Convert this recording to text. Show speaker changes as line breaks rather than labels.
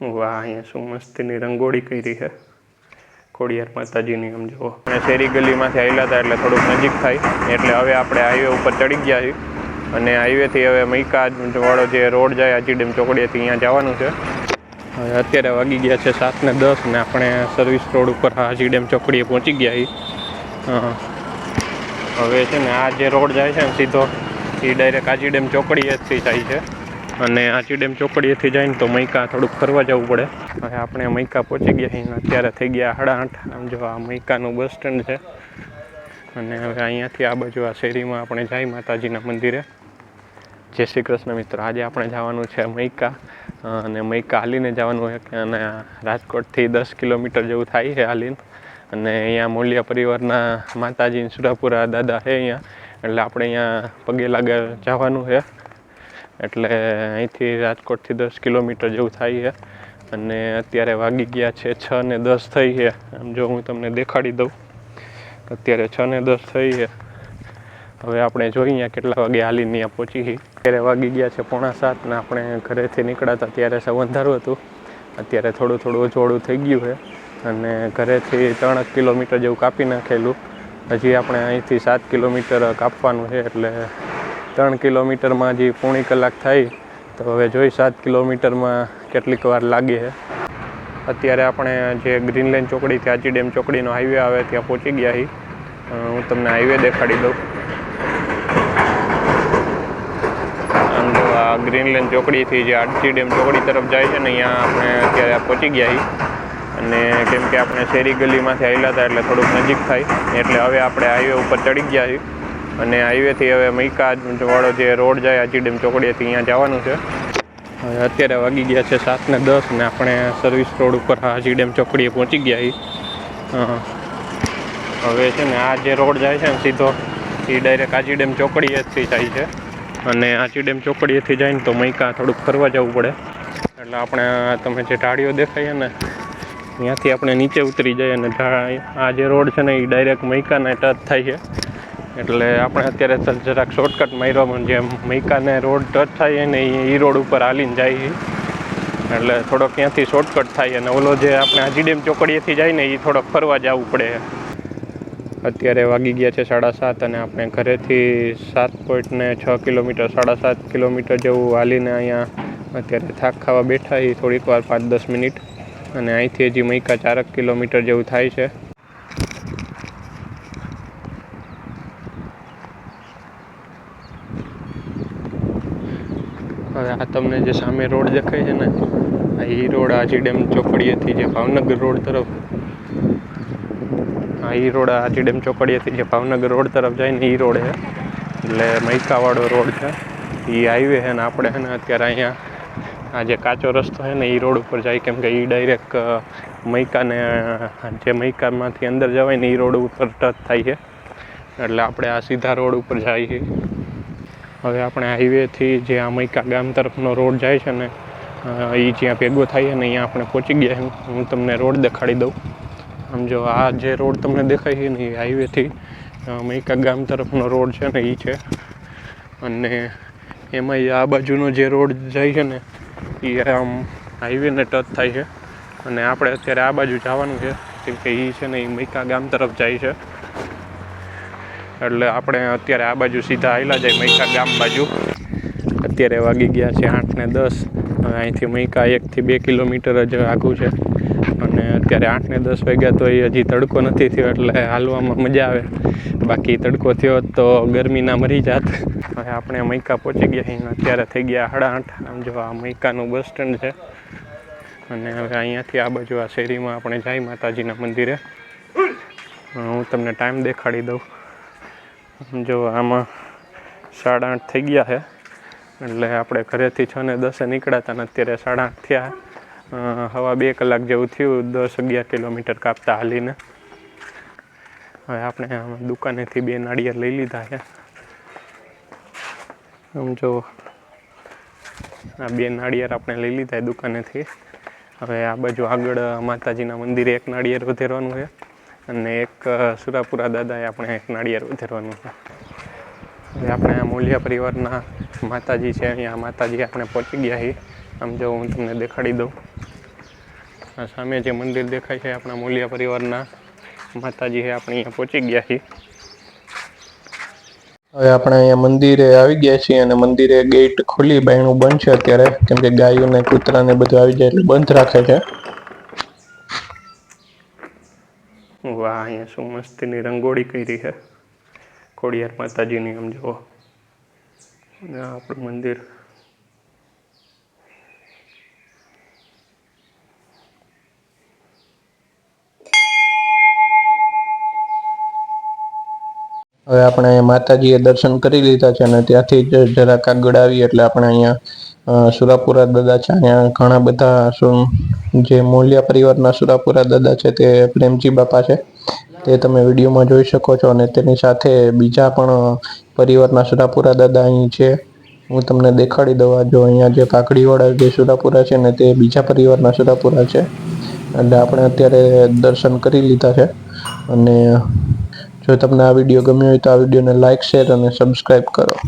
વાહ, અહીંયા શું મસ્તીની રંગોળી કરી છે. ખોડિયાર માતાજીની, આમ જુઓ. અને શેરી ગલીમાંથી આવેલા હતા એટલે થોડુંક નજીક થાય. એટલે હવે આપણે હાઈવે ઉપર ચડી ગયા છીએ. અને હાઈવેથી હવે મૈકા વાળો જે રોડ જાય આજી ડેમ ચોકડીએથી અહીંયા જવાનું છે. હવે અત્યારે વાગી ગયા છે સાત ને દસ ને આપણે સર્વિસ રોડ ઉપર હાજી ડેમ ચોકડીએ પહોંચી ગયા છીએ. હવે છે ને આ જે રોડ જાય છે ને સીધો એ ડાયરેક્ટ હાજીડેમ ડેમ ચોકડીએથી જાય છે. અને આચી ડેમ ચોકડીએથી જાય ને તો મૈકા થોડુંક ફરવા જવું પડે. હવે આપણે મૈકા પહોંચી ગયા અહીંયા અત્યારે થઈ ગયા સાડા આઠ. આમ જો આ મૈકાનું બસ સ્ટેન્ડ છે. અને હવે અહીંયાથી આ બાજુ આ શેરીમાં આપણે જાય માતાજીના મંદિરે. જય શ્રી કૃષ્ણ મિત્રો, આજે આપણે જવાનું છે મૈકા. અને મૈકા હાલીને જવાનું છે અને રાજકોટથી દસ કિલોમીટર જેવું થાય છે હાલીને. અને અહીંયા મોલિયા પરિવારના માતાજી સુરાપુરા દાદા છે અહીંયા. એટલે આપણે અહીંયા પગે લાગે જવાનું છે. એટલે અહીંથી રાજકોટથી દસ કિલોમીટર જેવું થાય છે. અને અત્યારે વાગી ગયા છે છ ને દસ થઈ છે. આમ જો હું તમને દેખાડી દઉં. અત્યારે છ ને દસ થઈ છે. હવે આપણે જોઈએ કેટલા વાગે હાલીને ત્યાં પહોંચી છીએ. અત્યારે વાગી ગયા છે પોણા સાત ને આપણે ઘરેથી નીકળ્યા હતા ત્યારે અંધારું હતું. અત્યારે થોડું થોડું અજવાળું થઈ ગયું છે. અને ઘરેથી ત્રણ કિલોમીટર જેવું કાપી નાખેલું. હજી આપણે અહીંથી સાત કિલોમીટર કાપવાનું છે એટલે ત્રણ કિલોમીટરમાં હજી પોણી કલાક થાય, તો હવે જોઈ સાત કિલોમીટરમાં કેટલીક વાર લાગે છે. અત્યારે આપણે જે ગ્રીનલેન્ડ ચોકડી ત્યાંજી ડેમ ચોકડીનો હાઈવે આવે, ત્યાં પહોંચી ગયા છીએ. હું તમને હાઈવે દેખાડી દઉં. જો આ ગ્રીનલેન્ડ ચોકડીથી જે આરજી ડેમ ચોકડી તરફ જાય છે ને, અહીંયા આપણે અત્યારે પહોંચી ગયા છીએ. અને કેમ કે આપણે શેરી ગલીમાંથી આવેલા હતા, એટલે થોડુંક નજીક થાય. એટલે હવે આપણે હાઈવે ઉપર ચડી ગયા છીએ. અને હાઈવેથી હવે મૈકા જે રોડ જાય, આજીડેમ ચોકડીએથી અહીંયા જવાનું છે. હવે અત્યારે વાગી ગયા છે સાત ને દસ ને આપણે સર્વિસ રોડ ઉપર હાજીડેમ ચોકડીએ પહોંચી ગયા હવે છે ને આ જે રોડ જાય છે ને સીધો એ ડાયરેક્ટ હાજીડેમ ચોકડીએથી જાય છે. અને આજી ડેમ ચોકડીએથી જાય ને તો મૈકા થોડુંક ફરવા જવું પડે. એટલે આપણે તમે જે ઢાળીઓ દેખાય ને ત્યાંથી આપણે નીચે ઉતરી જઈએ અને આ જે રોડ છે ને એ ડાયરેક્ટ મૈકાને ટચ થાય છે. એટલે આપણે અત્યારે જરાક શોર્ટકટ માર્યો પણ જેમ મૈકાને રોડ ટચ થાય ને એ રોડ ઉપર હાલીને જાય એટલે થોડોક ત્યાંથી શોર્ટકટ થાય અને ઓલો જે આપણે હાજી ડેમ ચોકડીએથી જાય ને એ થોડોક ફરવા જવું પડે. અત્યારે વાગી ગયા છે સાડા સાત અને આપણે ઘરેથી સાત પોઈન્ટ ને છ કિલોમીટર, સાડા સાત કિલોમીટર જેવું હાલીને અહીંયા અત્યારે થાક ખાવા બેઠા એ થોડીક વાર પાંચ દસ મિનિટ. અને અહીંથી હજી મૈકા ચારક કિલોમીટર જેવું થાય છે. હવે આ તમને જે સામે રોડ દેખાય છે ને, આ ઈ રોડ આજી ડેમ ચોકડીએથી જે ભાવનગર રોડ તરફ, આ ઈ રોડ આજી ડેમ ચોકડીએથી જે ભાવનગર રોડ તરફ જાય ને ઈ રોડ છે. એટલે મૈકાવાળો રોડ છે. એ હાઈવે છે ને આપણે છે ને અત્યારે અહીંયા, આ જે કાચો રસ્તો છે ને એ રોડ ઉપર જાય. કેમ કે એ ડાયરેક્ટ મૈકાને જે મૈકામાંથી અંદર જવાય ને એ રોડ ઉપર ટચ થાય છે. એટલે આપણે આ સીધા રોડ ઉપર જઈએ હવે આપણે હાઈવેથી જે આ મૈકા ગામ તરફનો રોડ જાય છે ને એ જ્યાં ભેગો થાય ને અહીંયા આપણે પહોંચી ગયા હું તમને રોડ દેખાડી દઉં. આમ જો આ જે રોડ તમને દેખાય છે ને એ હાઈવેથી મૈકા ગામ તરફનો રોડ છે ને એ છે. અને એમાં આ બાજુનો જે રોડ જાય છે ને એ આમ હાઈવેને ટચ થાય છે. અને આપણે અત્યારે આ બાજુ જવાનું છે, કેમ કે એ છે ને એ મૈકા ગામ તરફ જાય છે. એટલે આપણે અત્યારે આ બાજુ સીધા આવેલા જાય મૈકા ગામ બાજુ. અત્યારે વાગી ગયા છે આઠ ને દસ. અહીંથી મૈકા એકથી બે કિલોમીટર જ આઘું છે. અને અત્યારે આઠ ને દસ વાગ્યા તો એ હજી તડકો નથી થયો એટલે હાલવામાં મજા આવે. બાકી તડકો થયો તો ગરમીના મરી જાત હવે આપણે મૈકા પહોંચી ગયા અહીં અત્યારે થઈ ગયા સાડા આઠ. આમ જો આ મૈકાનું બસ સ્ટેન્ડ છે. અને હવે અહીંયાથી આ બાજુ આ શેરીમાં આપણે જાય માતાજીના મંદિરે. હું તમને ટાઈમ દેખાડી દઉં. જો આમાં સાડા આઠ થઈ ગયા છે. એટલે આપણે ઘરેથી છ ને દસે નીકળ્યા ને અત્યારે સાડા આઠ થયા. હવા બે કલાક જેવું થયું, દસ અગિયાર કિલોમીટર કાપતા હાલીને. હવે આપણે આમાં દુકાનેથી બે નાળિયેર લઈ લીધા છે. આમ જો, આ બે નાળિયેર આપણે લઈ લીધા દુકાનેથી. હવે આ બાજુ આગળ માતાજીના મંદિરે એક નાળિયેર વધેરવાનું છે. અને એક સુરાપુરા દાદાએ આપણે એક નાળિયેર વધેરવાનું છે. હવે આપણે આ મૂલ્ય પરિવારના માતાજી છે અહીંયા. માતાજી આપણે પહોંચી ગયા છીએ. આમ જો હું તમને દેખાડી દઉં. આ સામે જે મંદિર દેખાય છે આપણા મૂલ્ય પરિવારના માતાજી છે, આપણે અહીંયા પહોંચી ગયા છીએ. હવે આપણે અહીંયા મંદિરે આવી ગયા છીએ અને મંદિરે ગેટ ખુલી બાયણું બંધ છે અત્યારે. કેમ કે કૂતરા ને બધું આવી જાય એટલે બંધ રાખે છે. વાહ અહીંયા શું મસ્તીની રંગોળી કરી છે. ખોડિયાર માતાજીની આમ જુઓ. આપણું મંદિર. હવે આપણે માતાજીએ દર્શન કરી લીધા છે અને ત્યાંથી જ જરાક આગળ આવી એટલે આપણે અહીંયા સુરાપુરા દાદા છે. અહીંયા ઘણા બધા જે મોલિયા પરિવારના સુરાપુરા દાદા છે તે પ્રેમજી બાપા છે. તે તમે વિડીયોમાં જોઈ શકો છો અને તેની સાથે બીજા પણ પરિવારના સુરાપુરા દાદા અહીં છે. હું તમને દેખાડી દઉં જો અહીંયા જે પાકડીવાળા જે સુરાપુરા છે ને તે બીજા પરિવારના સુરાપુરા છે. એટલે આપણે અત્યારે દર્શન કરી લીધા છે. અને જો તમને આ વીડિયો ગમ્યો હોય તો આ વિડીયોને લાઇક શેર અને સબસ્ક્રાઈબ કરો.